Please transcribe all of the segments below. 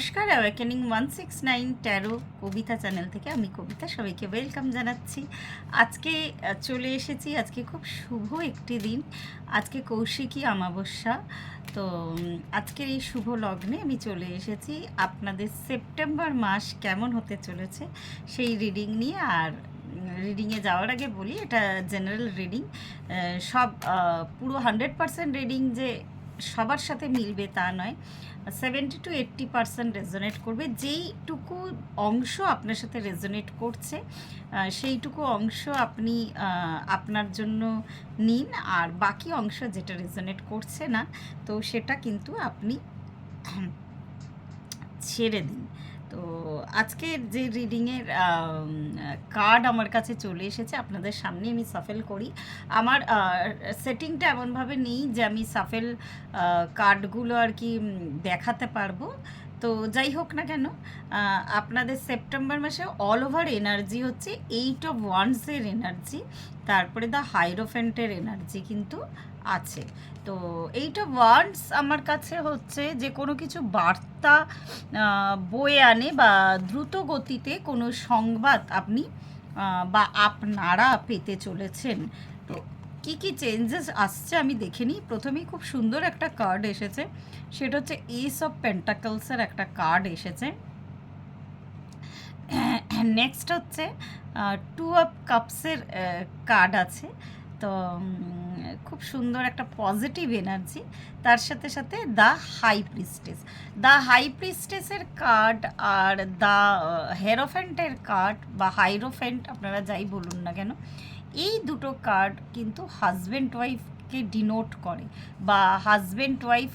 নমস্কার awakening one six nine tarot Kabita channel থেকে আমি কবিতা সবাইকে ওয়েলকাম জানাচ্ছি। আজকে চলে এসেছি, আজকে খুব শুভ একটি দিন। আজকে কৌশিকী অমাবস্যা। তো আজকের এই শুভ লগ্নে আমি চলে এসেছি। আপনাদের সেপ্টেম্বর মাস কেমন হতে চলেছে সেই রিডিং নিয়ে। আর রিডিংয়ে যাওয়ার আগে বলি, এটা জেনারেল রিডিং সব পুরো হান্ড্রেড পারসেন্ট রিডিং যে সবার সাথে মিলবে তা নয়। Seventy to eighty percent resonate করবে। যেইটুকু অংশ আপনার সাথে রেজোনেট করছে সেইটুকু অংশ আপনি আপনার জন্য নিন। আর বাকি অংশ যেটা রেজোনেট করছে না, তো সেটা কিন্তু আপনি ছেড়ে দিন। তো আজকের যে রিডিংয়ের কার্ড আমার কাছে চলে এসেছে, আপনাদের সামনে আমি সাফেল করি। আমার সেটিংটা এমনভাবে নেই যে আমি সাফেল কার্ডগুলো আর কি দেখাতে পারব। তো যাই হোক না কেন আপনাদের সেপ্টেম্বর মাসে অল ওভার এনার্জি হচ্ছে এইট অফ ওয়ান্সের এনার্জি তারপরে দ্য হাইরোফেন্টের এনার্জি কিন্তু আছে। তো এইট ওয়ান্স আমার কাছে হচ্ছে যে কোনো কিছু বার্তা বয়ে আনে বা দ্রুত গতিতে কোনো সংবাদ আপনি বা আপনারা পেতে চলেছেন। তো কি কি চেঞ্জেস আসছে আমি দেখে নিই প্রথমেই খুব সুন্দর একটা কার্ড এসেছে। সেটা হচ্ছে এস অফ পেন্টাকলসের একটা কার্ড এসেছে। নেক্সট হচ্ছে টু অফ কাপসের কার্ড আছে। তো খুব সুন্দর একটা পজিটিভ এনার্জি তার সাথে সাথে the high priestess the high প্রিস্টেসের card আর দ্য হেরোফেন্টের কার্ড বা হাইরোফেন্ট আপনারা যাই বলুন না কেন এই দুটো কার্ড কিন্তু হাজব্যান্ড ওয়াইফকে ডিনোট করে বা হাজব্যান্ড ওয়াইফ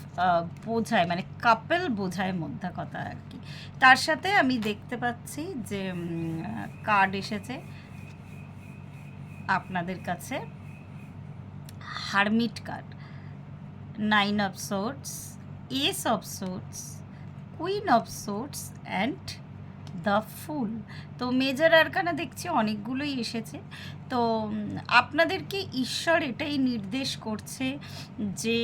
বোঝায় মানে কাপেল বোঝায় মধ্যে কথা আর কি। তার সাথে আমি দেখতে পাচ্ছি যে কার্ড এসেছে আপনাদের কাছে। Hermit card nine of swords ace of swords queen of swords and the fool তো মেজর আরকানা দেখছি, অনেকগুলোই এসেছে। তো আপনাদেরকে ঈশ্বর এটাই নির্দেশ করছে যে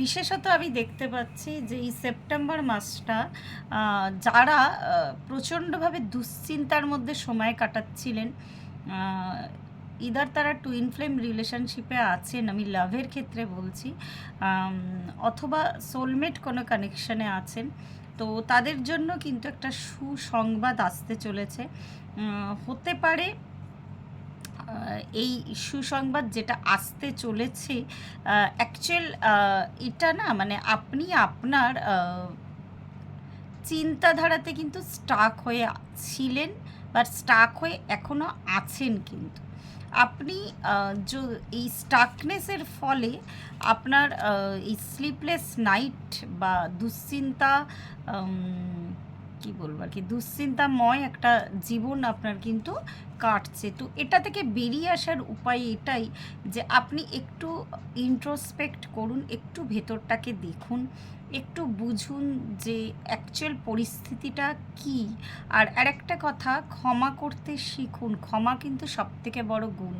বিশেষত আমি দেখতে পাচ্ছি যে এই সেপ্টেম্বর মাসটা যারা প্রচণ্ডভাবে দুশ্চিন্তার মধ্যে সময় কাটাচ্ছিলেন ইদার তারা টুইন ফ্লেম রিলেশনশিপে আছেন, আমি লাভের ক্ষেত্রে বলছি অথবা সোলমেট কোনো কানেকশানে আছেন তো তাদের জন্য কিন্তু একটা সুসংবাদ আসতে চলেছে। হতে পারে এই সুসংবাদ যেটা আসতে চলেছে অ্যাকচুয়াল এটা না মানে আপনি আপনার চিন্তাধারাতে কিন্তু স্টাক হয়ে ছিলেন বা স্টাক হয়ে এখনও আছেন কিন্তু। আপনি এই স্টাকনেসের ফলে আপনার এই স্লিপলেস নাইট বা দুশ্চিন্তা কি বলব আর কি? দুশ্চিন্তাময় একটা জীবন আপনার কিন্তু কাটছে। তো এটা থেকে বেরিয়ে আসার উপায় এটাই যে আপনি একটু ইন্ট্রোস্পেক্ট করুন, একটু ভেতরটাকে দেখুন, একটু বুঝুন যে অ্যাকচুয়াল পরিস্থিতিটা কি। আর আরেকটা কথা, ক্ষমা করতে শিখুন। ক্ষমা কিন্তু সবথেকে বড় গুণ।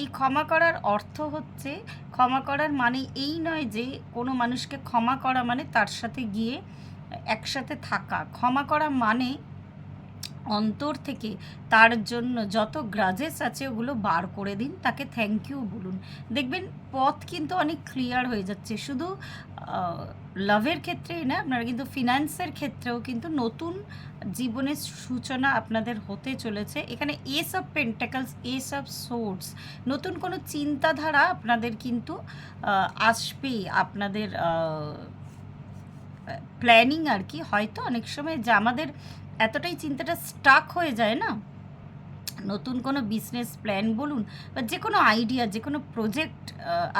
এই ক্ষমা করার অর্থ হচ্ছে, ক্ষমা করার মানে এই নয় যে কোনো মানুষকে ক্ষমা করা মানে তার সাথে গিয়ে একসাথে থাকা, ক্ষমা করা মানে অন্তর থেকে তার জন্য যত গ্রাজেস আছে ওগুলো বার করে দিন, তাকে থ্যাংক ইউ বলুন। দেখবেন পথ কিন্তু অনেক ক্লিয়ার হয়ে যাচ্ছে। শুধু লাভের ক্ষেত্রেই না, আপনারা কিন্তু ফিনান্সের ক্ষেত্রেও কিন্তু নতুন জীবনের সূচনা আপনাদের হতে চলেছে। এখানে ace of pentacles ace of swords নতুন কোনো চিন্তাধারা আপনাদের কিন্তু আসবেই। আপনাদের প্ল্যানিং আর কি, হয়তো অনেক সময় যে আমাদের এতটাই চিন্তাটা স্টাক হয়ে যায় না? নতুন কোনো বিজনেস প্ল্যান বলুন বা যে কোনো আইডিয়া যে কোনো প্রজেক্ট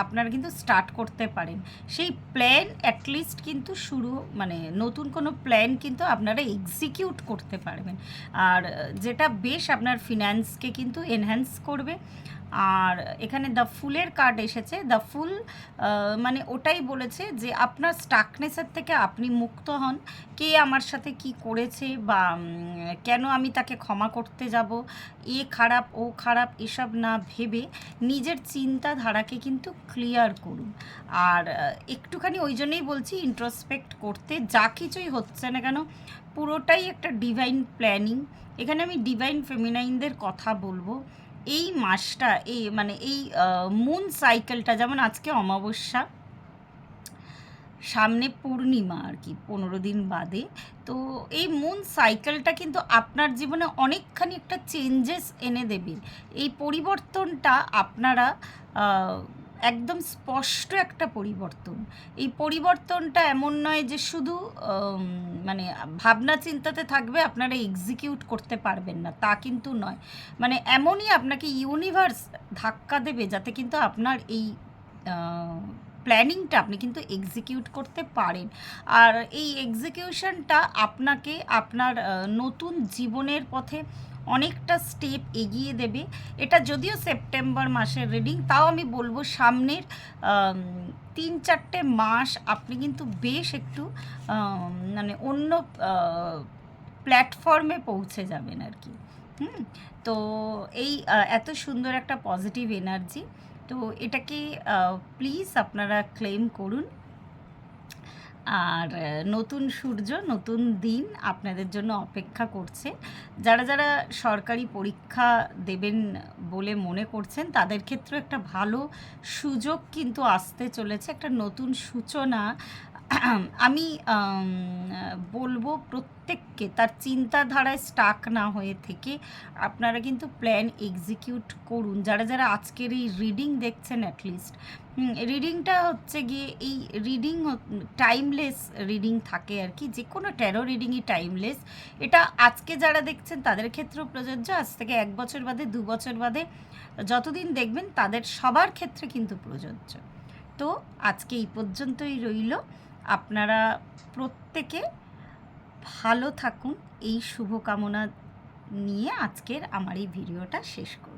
আপনারা কিন্তু স্টার্ট করতে পারেন। সেই প্ল্যান অ্যাটলিস্ট কিন্তু শুরু মানে নতুন কোনো প্ল্যান কিন্তু আপনারা এক্সিকিউট করতে পারবেন। আর যেটা বেশ আপনার ফিনান্সকে কিন্তু এনহ্যান্স করবে। আর এখানে দ্য ফুলের কার্ড এসেছে। দ্য ফুল মানে ওটাই বলেছে যে আপনার স্টাকনেসের থেকে আপনি মুক্ত হন। কে আমার সাথে কি করেছে বা কেন আমি তাকে ক্ষমা করতে যাব? এ খারাপ, ও খারাপ এসব না ভেবে নিজের চিন্তাধারাকে কিন্তু ক্লিয়ার করুন। আর একটুখানি ওই জন্যেই বলছি ইন্ট্রোস্পেক্ট করতে যা কিছুই হচ্ছে না কেন, পুরোটাই একটা ডিভাইন প্ল্যানিং এখানে আমি ডিভাইন ফেমিনাইনদের কথা বলব। এই মাসটা, এই মানে এই মুন সাইকেলটা যেমন আজকে অমাবস্যা, সামনে পূর্ণিমা আর কি, পনেরো দিন বাদে। তো এই মুন সাইকেলটা কিন্তু আপনার জীবনে অনেকখানি একটা চেঞ্জেস এনে দেবে। এই পরিবর্তনটা আপনারা একদম স্পষ্ট একটা পরিবর্তন। এই পরিবর্তনটা এমন নয় যে শুধু মানে ভাবনা চিন্তাতে থাকবে, আপনারা এক্সিকিউট করতে পারবেন না, তা কিন্তু নয়। মানে এমনই আপনাকে ইউনিভার্স ধাক্কা দেবে যাতে কিন্তু আপনার এই প্ল্যানিংটা আপনি কিন্তু এক্সিকিউট করতে পারেন। আর এই এক্সিকিউশনটা আপনাকে আপনার নতুন জীবনের পথে অনেকটা স্টেপ এগিয়ে দেবে। এটা যদিও সেপ্টেম্বর মাসের রিডিং তাও আমি বলব সামনের তিন চারটে মাস আপনি কিন্তু বেশ একটু মানে অন্য প্ল্যাটফর্মে পৌঁছে যাবেন আর কি। হুম? তো এই এত সুন্দর একটা পজিটিভ এনার্জি তো এটাকে প্লিজ আপনারা ক্লেম করুন। আর নতুন সূর্য, নতুন দিন আপনাদের জন্য অপেক্ষা করছে। যারা যারা সরকারি পরীক্ষা দেবেন বলে মনে করছেন, তাদের ক্ষেত্রে একটা ভালো সুযোগ কিন্তু আসতে চলেছে। একটা নতুন সূচনা আমি বলব প্রত্যেককে তার চিন্তাধারায় স্টাক না হয়ে থেকে আপনারা কিন্তু প্ল্যান এক্সিকিউট করুন। যারা যারা আজকের এই রিডিং দেখছেন অ্যাটলিস্ট রিডিংটা হচ্ছে গিয়ে এই রিডিং টাইমলেস রিডিং থাকে আর কি যে কোনো ট্যারো রিডিংই টাইমলেস এটা আজকে যারা দেখছেন তাদের ক্ষেত্রেও প্রযোজ্য, আজ থেকে এক বছর বাদে, দু বছর বাদে যতদিন দেখবেন তাদের সবার ক্ষেত্রে কিন্তু প্রযোজ্য। তো আজকে এই পর্যন্তই রইল। আপনারা প্রত্যেকে ভালো থাকুন। এই শুভকামনা নিয়ে আজকের আমার এই ভিডিওটা শেষ করলাম